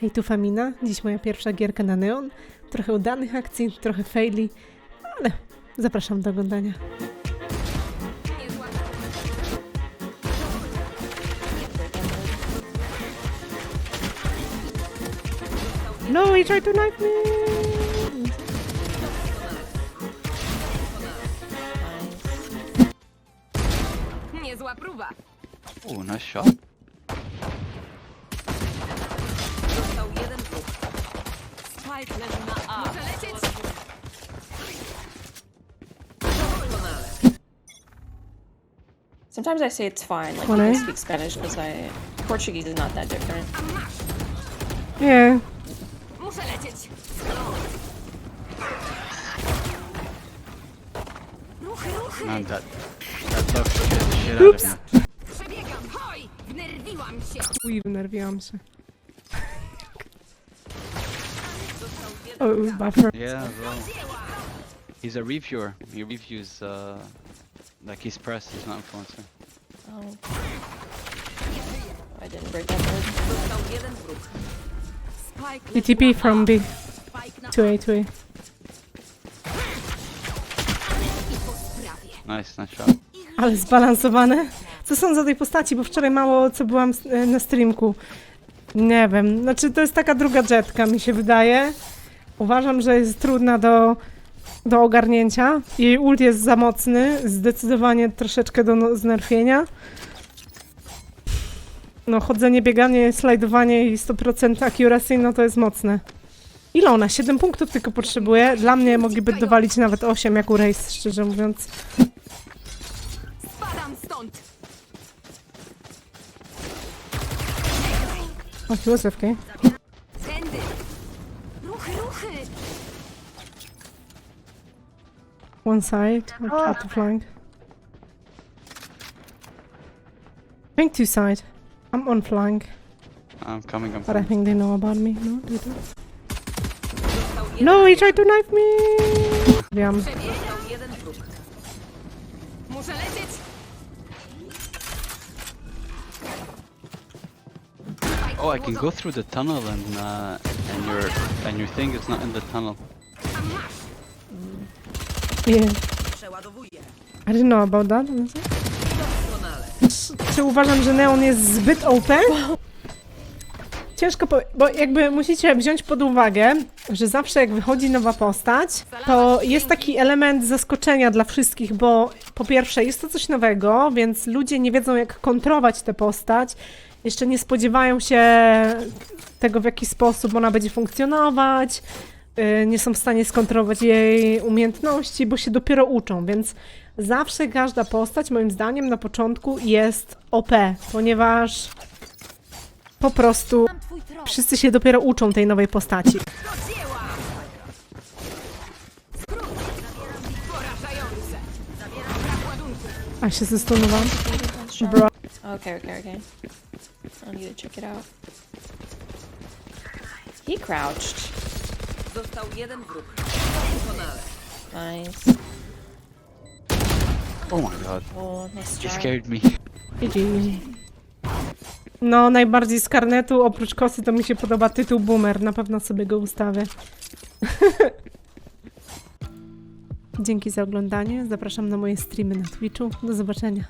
Hej, tu Famina. Dziś moja pierwsza gierka na Neon. Trochę udanych akcji, trochę faili, ale zapraszam do oglądania. No, he tried to knife me! Niezła próba. Ooh, nice shot. Sometimes I say it's fine, like Corner. you can speak Spanish because I Portuguese is not that different. Yeah. Man, that that looks shit, shit Oops. out of me. Uy. Uj, wnerwiłam się. O, buffer. Yeah, well, he's a reviewer. He reviews uh, like he's press. He's not influencer. Oh. I didn't break that word. ETP from B. A. Spike na To A, to A. I po sprawie. Nice, nice shot. Ale zbalansowane. Co sądzę o tej postaci, bo wczoraj mało co byłam e, na streamku. Nie wiem, znaczy to jest taka druga jetka, mi się wydaje. Uważam, że jest trudna do, do ogarnięcia. Jej ult jest za mocny, zdecydowanie troszeczkę do no- znerfienia. No, chodzenie, bieganie, slajdowanie i 100% accuracy, no to jest mocne. Ile ona? 7 punktów tylko potrzebuje. Dla mnie mogliby dowalić nawet 8, jak u Race, szczerze mówiąc. Spadam stąd. O, he One side, or try to flank. I think two side. I'm on flank, I'm coming. I'm but I think they know about me. No, they don't. No, he tried to knife me! Wiem. Został jeden próg. Muszę lecieć. Oh, I can go through the tunnel and uh, and your and your thing is not in the tunnel. Przeładowuję. I didn't know about that. Doskonale. Czy uważam, że Neon jest zbyt OP? Ciężko powiedzieć, bo jakby musicie wziąć pod uwagę, że zawsze jak wychodzi nowa postać, to jest taki element zaskoczenia dla wszystkich, bo po pierwsze jest to coś nowego, więc ludzie nie wiedzą jak kontrować tę postać, jeszcze nie spodziewają się tego w jaki sposób ona będzie funkcjonować, nie są w stanie skontrolować jej umiejętności, bo się dopiero uczą, więc zawsze każda postać, moim zdaniem, na początku jest OP, ponieważ po prostu wszyscy się dopiero uczą tej nowej postaci. A się zestunowałam. Bro. Okay, okay, okay. I need to check it out. He crouched. Został jeden próg. Doskonale. Nice. Oh my god, Oh, nice try. scared me. No, najbardziej z karnetu, oprócz kosy, to mi się podoba tytuł Boomer. Na pewno sobie go ustawię. Dzięki za oglądanie. Zapraszam na moje streamy na Twitchu. Do zobaczenia.